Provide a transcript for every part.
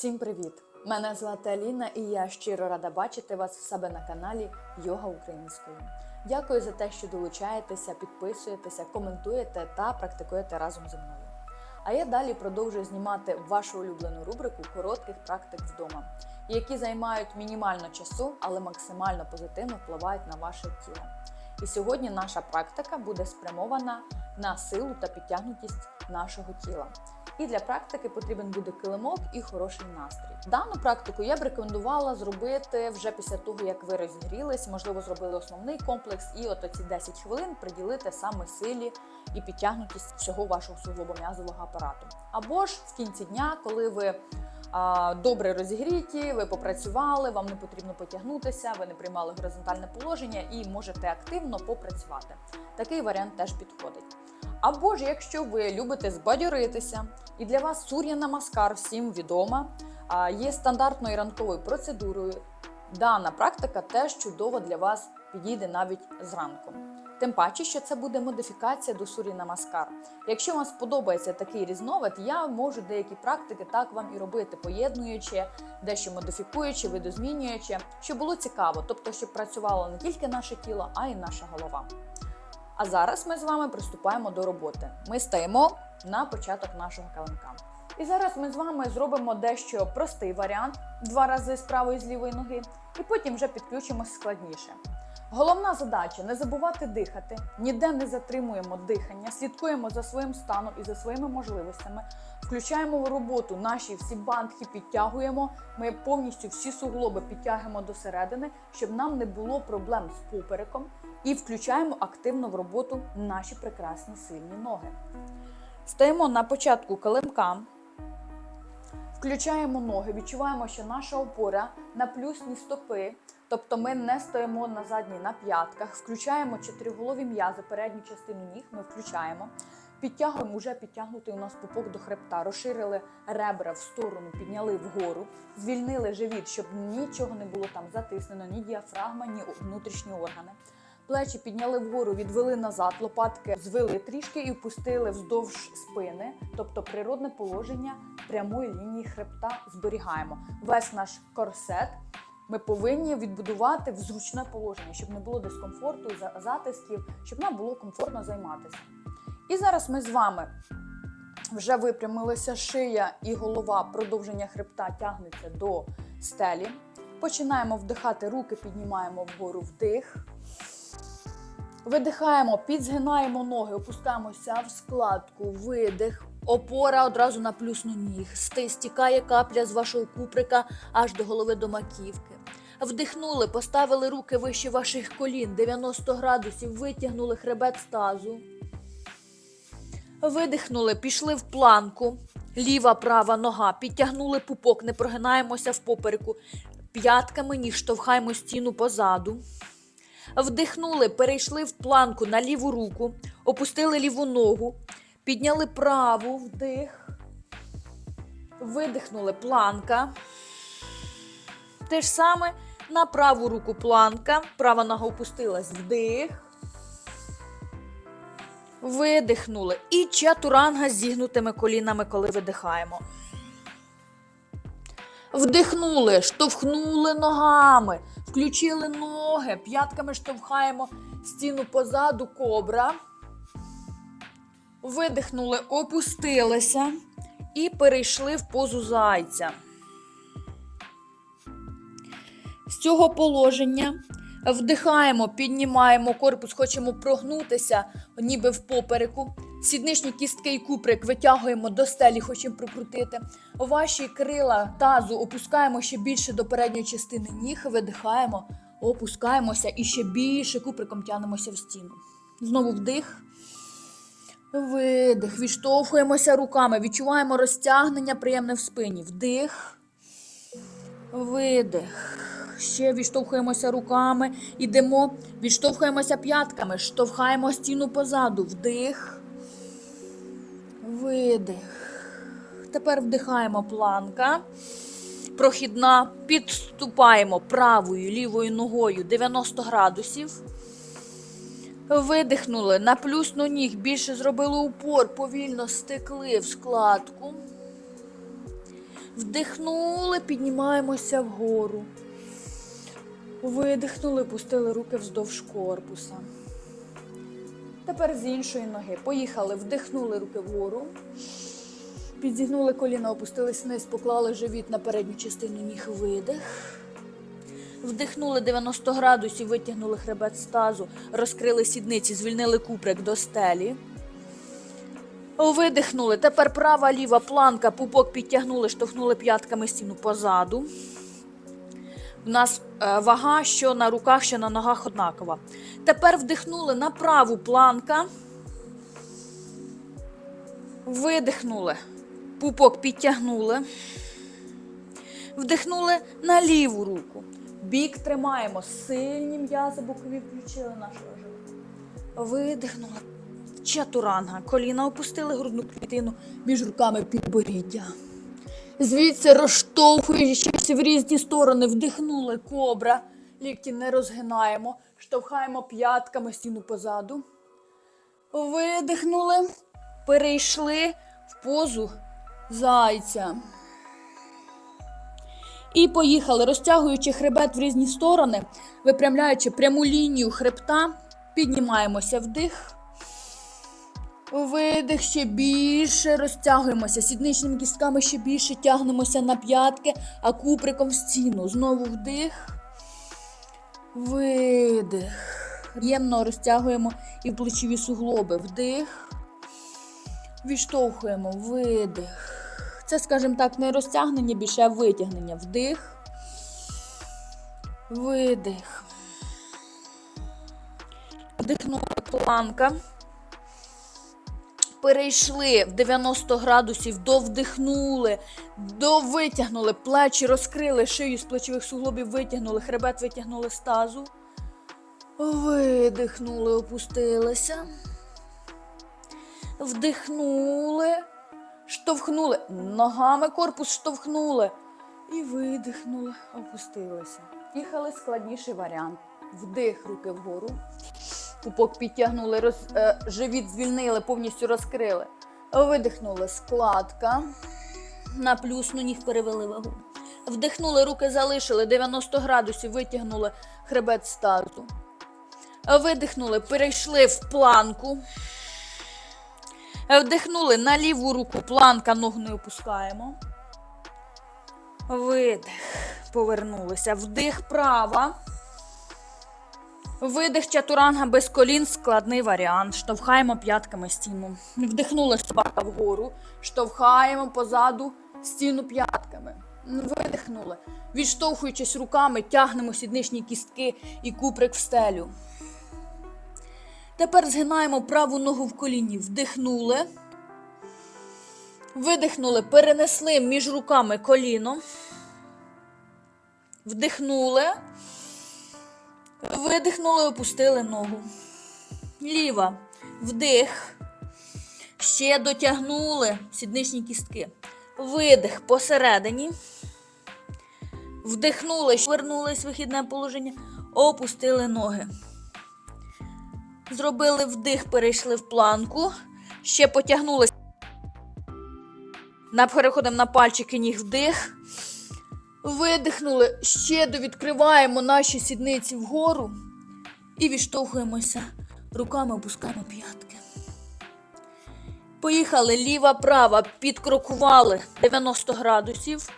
Всім привіт! Мене звати Аліна і я щиро рада бачити вас в себе на каналі Йога Українською. Дякую за те, що долучаєтеся, підписуєтеся, коментуєте та практикуєте разом зі мною. А я далі продовжую знімати вашу улюблену рубрику коротких практик вдома, які займають мінімально часу, але максимально позитивно впливають на ваше тіло. І сьогодні наша практика буде спрямована на силу та підтягнутість нашого тіла. І для практики потрібен буде килимок і хороший настрій. Дану практику я б рекомендувала зробити вже після того, як ви розігрілись, можливо, зробили основний комплекс, і от оці 10 хвилин приділити саме силі і підтягнутість всього вашого суглобом'язового апарату. Або ж в кінці дня, коли ви а, добре розігріті, ви попрацювали, вам не потрібно потягнутися, ви не приймали горизонтальне положення і можете активно попрацювати. Такий варіант теж підходить. Або ж якщо ви любите збадьоритися, і для вас сур'я намаскар всім відома, є стандартною ранковою процедурою. Дана практика теж чудово для вас підійде навіть зранку. Тим паче, що це буде модифікація до сурі намаскар. Якщо вам сподобається такий різновид, я можу деякі практики так вам і робити, поєднуючи, дещо модифікуючи, видозмінюючи, щоб було цікаво, тобто, щоб працювало не тільки наше тіло, а й наша голова. А зараз ми з вами приступаємо до роботи. Ми стаємо на початок нашого каленка. І зараз ми з вами зробимо дещо простий варіант два рази з правої і з лівої ноги, і потім вже підключимось складніше. Головна задача не забувати дихати, ніде не затримуємо дихання, слідкуємо за своїм станом і за своїми можливостями, включаємо в роботу наші всі бандки, підтягуємо. Ми повністю всі суглоби підтягуємо до середини, щоб нам не було проблем з попереком, і включаємо активно в роботу наші прекрасні сильні ноги. Стаємо на початку килимка, включаємо ноги, відчуваємо, що наша опора на плюсні стопи, тобто ми не стоїмо на задній на п'ятках, включаємо чотириголові м'язи, передню частину ніг ми включаємо. Підтягуємо вже підтягнутий у нас пупок до хребта, розширили ребра в сторону, підняли вгору, звільнили живіт, щоб нічого не було там затиснено, ні діафрагма, ні внутрішні органи. Плечі підняли вгору, відвели назад, лопатки звели трішки і впустили вздовж спини, тобто природне положення прямої лінії хребта зберігаємо. Весь наш корсет ми повинні відбудувати в зручне положення, щоб не було дискомфорту, за- затисків, щоб нам було комфортно займатися. І зараз ми з вами вже випрямилися шия і голова, продовження хребта тягнеться до стелі. Починаємо вдихати, руки піднімаємо вгору вдих. Видихаємо, підзгинаємо ноги, опускаємося в складку, видих. Опора одразу на плюсну ніг. Стікає капля з вашого куприка аж до голови до маківки. Вдихнули, поставили руки вище ваших колін, 90 градусів, витягнули хребет з тазу. Видихнули, пішли в планку. Ліва, права нога. Підтягнули пупок, не прогинаємося в попереку. П'ятками ніг штовхаємо стіну позаду. Вдихнули, перейшли в планку на ліву руку, опустили ліву ногу, підняли праву вдих. Видихнули планка. Те ж саме на праву руку планка. Права нога опустилась вдих. Видихнули. І чатуранга з зігнутими колінами, коли видихаємо. Вдихнули, штовхнули ногами, включили ноги, п'ятками штовхаємо стіну позаду кобра. Видихнули, опустилися і перейшли в позу зайця. З цього положення вдихаємо, піднімаємо корпус, хочемо прогнутися, ніби в попереку. Сідничні кістки і куприк витягуємо до стелі, хочемо прокрутити. Ваші крила тазу опускаємо ще більше до передньої частини ніг, видихаємо, опускаємося і ще більше куприком тягнемося в стіну. Знову вдих. Видих. Відштовхуємося руками, відчуваємо розтягнення приємне в спині. Вдих. Видих. Ще відштовхуємося руками, ідемо, відштовхуємося п'ятками, штовхаємо стіну позаду. Вдих. Видих. Тепер вдихаємо планка. Прохідна. Підступаємо правою лівою ногою 90 градусів. Видихнули на плюсну ніг, більше зробили упор, повільно стекли в складку. Вдихнули, піднімаємося вгору. Видихнули, пустили руки вздовж корпуса. Тепер з іншої ноги. Поїхали, вдихнули руки вгору. Підзігнули коліна, опустились вниз, поклали живіт на передню частину ніг видих. Вдихнули 90 градусів, витягнули хребет з тазу, розкрили сідниці, звільнили куприк до стелі. Видихнули. Тепер права ліва планка, пупок підтягнули, штовхнули п'ятками стіну позаду. В нас е, вага, що на руках, що на ногах однакова. Тепер вдихнули на праву планка. Видихнули. Пупок підтягнули. Вдихнули на ліву руку. Бік тримаємо. Сильні м'язи бокові включили нашого живота. Видихнули. Чатуранга. Коліна опустили грудну клітину між руками підборіддя. Звідси в різні сторони, вдихнули кобра. Лікті не розгинаємо, штовхаємо п'ятками стіну позаду. Видихнули, перейшли в позу зайця. І поїхали, розтягуючи хребет в різні сторони, випрямляючи пряму лінію хребта, піднімаємося вдих. Видих ще більше розтягуємося. Сідничними кістками ще більше тягнемося на п'ятки, а куприком в стіну. Знову вдих. Видих. Ємно розтягуємо і плечові суглоби. Вдих. Відштовхуємо. Видих. Це, скажімо так, не розтягнення більше, а витягнення. Вдих. Видих. Вдихнула планка перейшли в 90 градусів, довдихнули, довитягнули, плечі розкрили, шию з плечових суглобів витягнули, хребет витягнули з тазу. Видихнули, опустилися. Вдихнули, штовхнули. Ногами корпус штовхнули. І видихнули, опустилися. Їхали складніший варіант. Вдих руки вгору. Пупок підтягнули, роз, е, живіт звільнили, повністю розкрили. Видихнули складка. На плюсну ніг перевели вагу. Вдихнули, руки залишили, 90 градусів, витягнули хребет з тазу. Видихнули, перейшли в планку. Вдихнули на ліву руку, планка, ногу не опускаємо. Видих. Повернулися. Вдих права. Видих чатуранга без колін складний варіант. Штовхаємо п'ятками стіну. Вдихнули собака вгору, штовхаємо позаду стіну п'ятками. Видихнули. Відштовхуючись руками, тягнемо сідничні кістки і куприк в стелю. Тепер згинаємо праву ногу в коліні. Вдихнули. Видихнули, перенесли між руками коліно. Вдихнули. Видихнули, опустили ногу. Ліва. Вдих. Ще дотягнули сідничні кістки. Видих посередині. Вдихнули, повернулись в вихідне положення. Опустили ноги. Зробили вдих, перейшли в планку. Ще потягнулись. Переходимо на пальчики ніг вдих. Видихнули, ще довідкриваємо наші сідниці вгору і відштовхуємося руками, опускаємо п'ятки. Поїхали ліва, права, підкрокували 90 градусів.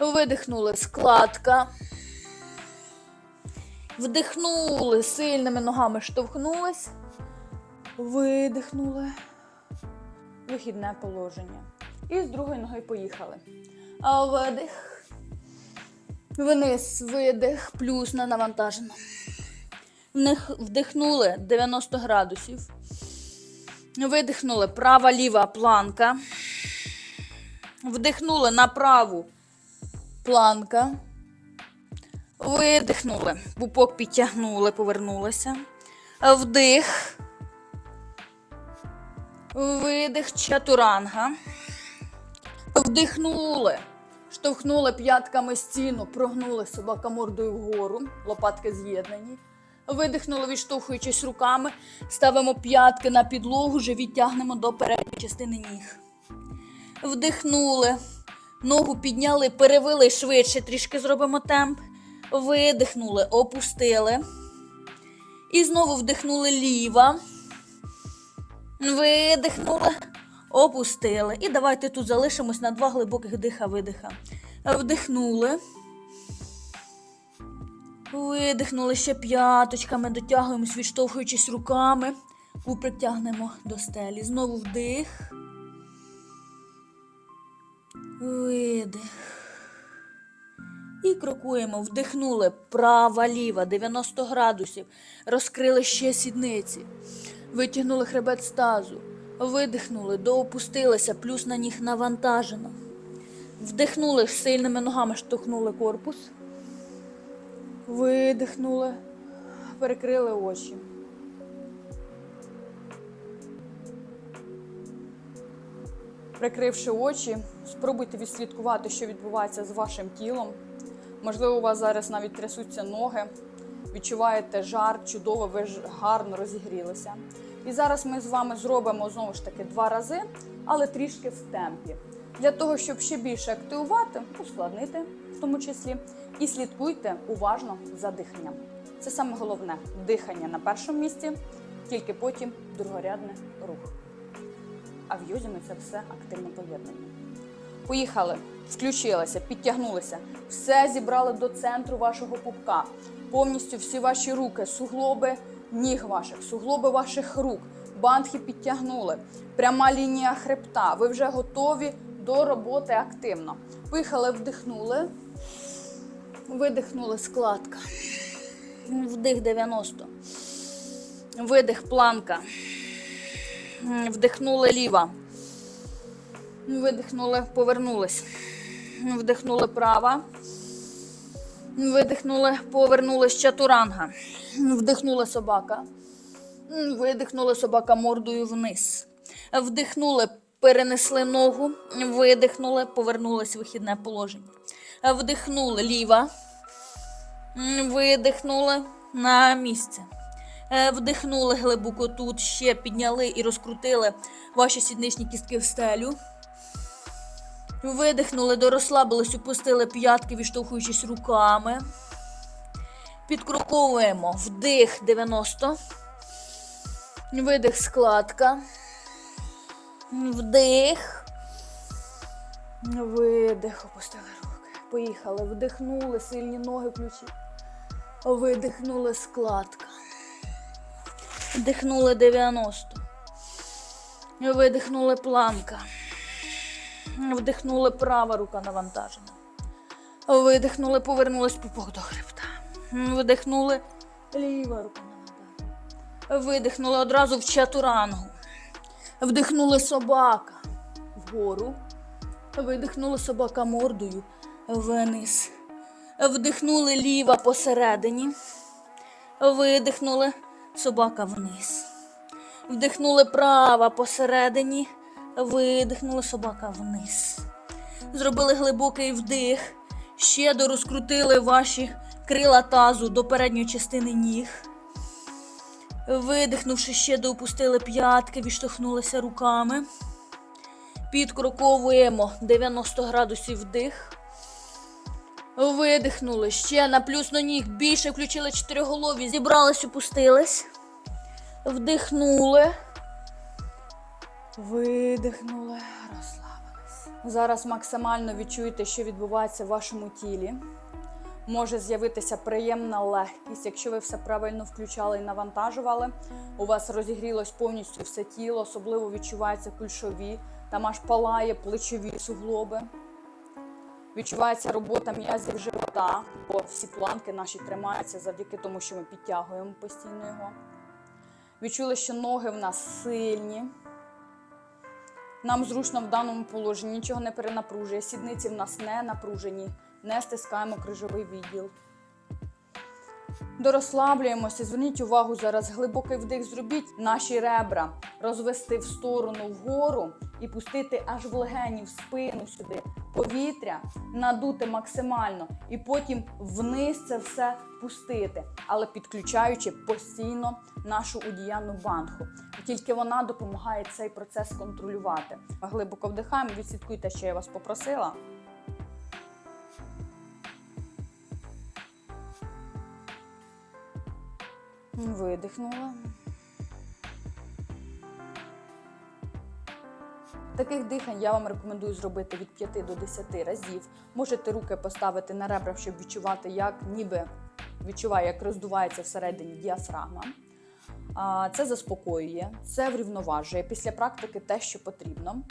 Видихнули складка. Вдихнули, сильними ногами штовхнулись. Видихнули. Вихідне положення. І з другої ноги поїхали. Видих. Вниз, видих, плюс на навантажено. Вдихнули 90 градусів. Видихнули права ліва планка. Вдихнули на праву планка. Видихнули. Пупок підтягнули, повернулися. Вдих. Видих чатуранга. Вдихнули. Штовхнули п'ятками стіну, прогнули собака мордою вгору, лопатки з'єднані. Видихнули, відштовхуючись руками, ставимо п'ятки на підлогу, живіт тягнемо до передньої частини ніг. Вдихнули. Ногу підняли, перевели швидше, трішки зробимо темп. Видихнули, опустили. І знову вдихнули ліва. Видихнули, опустили. І давайте тут залишимось на два глибоких диха-видиха. Вдихнули. Видихнули ще п'яточками, дотягуємось, відштовхуючись руками. Куприк тягнемо до стелі. Знову вдих. Видих. І крокуємо, вдихнули права, ліва, 90 градусів. Розкрили ще сідниці. Витягнули хребет з тазу. Видихнули, доопустилися, плюс на них навантажено. Вдихнули сильними ногами, штовхнули корпус. Видихнули, перекрили очі. Прикривши очі, спробуйте відслідкувати, що відбувається з вашим тілом. Можливо, у вас зараз навіть трясуться ноги, відчуваєте жар, чудово, ви ж гарно розігрілися. І зараз ми з вами зробимо знову ж таки два рази, але трішки в темпі. Для того, щоб ще більше активувати, ускладнити в тому числі, і слідкуйте уважно за диханням. Це саме головне дихання на першому місці, тільки потім другорядний рух. А в йозі ми це все активно поєднуємо. Поїхали, включилися, підтягнулися, все зібрали до центру вашого пупка. Повністю всі ваші руки, суглоби ніг ваших, суглоби ваших рук, бандхи підтягнули. Пряма лінія хребта. Ви вже готові до роботи активно. Поїхали, вдихнули, видихнули складка. Вдих 90. Видих планка. Вдихнули ліва. Видихнули, повернулись. Вдихнули права. Видихнули, повернулись чатуранга. Вдихнула собака. Видихнули собака мордою вниз. Вдихнули, перенесли ногу. Видихнули, повернулись в вихідне положення. Вдихнули ліва. Видихнули на місце. Е, Вдихнули глибоко тут, ще підняли і розкрутили ваші сідничні кістки в стелю. Видихнули, дорозслабились, опустили п'ятки, відштовхуючись руками. Підкроковуємо вдих 90. Видих складка. Вдих. Видих, опустили руки. Поїхали, вдихнули, сильні ноги включили. Видихнули складка. Вдихнули 90. Видихнули планка. Вдихнули права рука навантажена. Видихнули, повернулись пупок до хребта. Видихнули ліва рука навантажена. Видихнули одразу в чатурангу. Вдихнули собака вгору. Видихнули собака мордою вниз. Вдихнули ліва посередині. Видихнули собака вниз. Вдихнули права посередині. Видихнули собака вниз. Зробили глибокий вдих. Ще дорозкрутили ваші крила тазу до передньої частини ніг. Видихнувши, ще доопустили п'ятки, відштовхнулися руками. Підкроковуємо 90 градусів вдих. Видихнули ще на плюс на ніг. Більше включили чотириголові. Зібрались, опустились. Вдихнули. Видихнули, розслабились. Зараз максимально відчуйте, що відбувається в вашому тілі. Може з'явитися приємна легкість, якщо ви все правильно включали і навантажували. У вас розігрілось повністю все тіло, особливо відчуваються кульшові, там аж палає плечові суглоби. Відчувається робота м'язів живота, бо всі планки наші тримаються завдяки тому, що ми підтягуємо постійно його. Відчули, що ноги в нас сильні. Нам зручно в даному положенні, нічого не перенапружує. Сідниці в нас не напружені, не стискаємо крижовий відділ. Дорозслаблюємося, зверніть увагу зараз, глибокий вдих зробіть наші ребра, розвести в сторону вгору і пустити аж в легені, в спину сюди. Повітря надути максимально, і потім вниз це все пустити, але підключаючи постійно нашу удіяну бандху. Тільки вона допомагає цей процес контролювати. Глибоко вдихаємо, відслідкуйте, що я вас попросила. Видихнула. Таких дихань я вам рекомендую зробити від 5 до 10 разів. Можете руки поставити на ребра, щоб відчувати, як ніби відчуває, як роздувається всередині діафрагма. Це заспокоює, це врівноважує після практики те, що потрібно.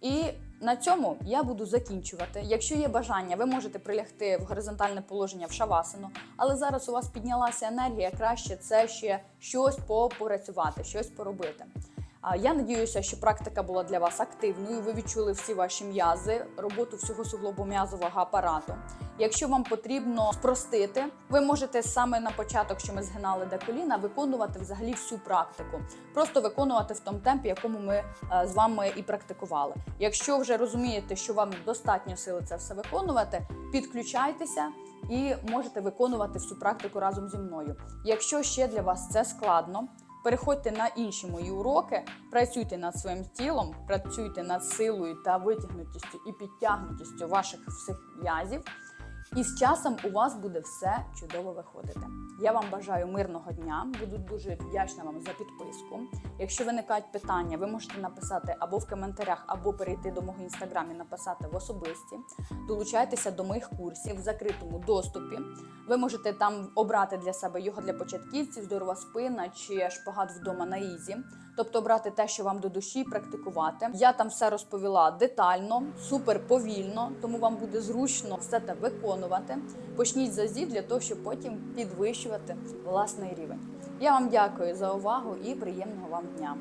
І на цьому я буду закінчувати. Якщо є бажання, ви можете прилягти в горизонтальне положення в шавасану, але зараз у вас піднялася енергія, краще це ще щось попрацювати, щось поробити. Я надіюся, що практика була для вас активною. Ви відчули всі ваші м'язи, роботу всього суглобом'язового апарату. Якщо вам потрібно спростити, ви можете саме на початок, що ми згинали до коліна, виконувати взагалі всю практику, просто виконувати в тому темпі, якому ми е, з вами і практикували. Якщо вже розумієте, що вам достатньо сили це все виконувати, підключайтеся. І можете виконувати всю практику разом зі мною. Якщо ще для вас це складно, переходьте на інші мої уроки, працюйте над своїм тілом, працюйте над силою та витягнутістю і підтягнутістю ваших всіх м'язів. І з часом у вас буде все чудово виходити. Я вам бажаю мирного дня. Буду дуже вдячна вам за підписку. Якщо виникають питання, ви можете написати або в коментарях, або перейти до мого інстаграму і написати в особисті. Долучайтеся до моїх курсів в закритому доступі. Ви можете там обрати для себе його для початківців, здорова спина чи шпагат вдома на ізі. Тобто брати те, що вам до душі, практикувати. Я там все розповіла детально, супер повільно, тому вам буде зручно все це виконувати. Почніть з азів для того, щоб потім підвищувати власний рівень. Я вам дякую за увагу і приємного вам дня.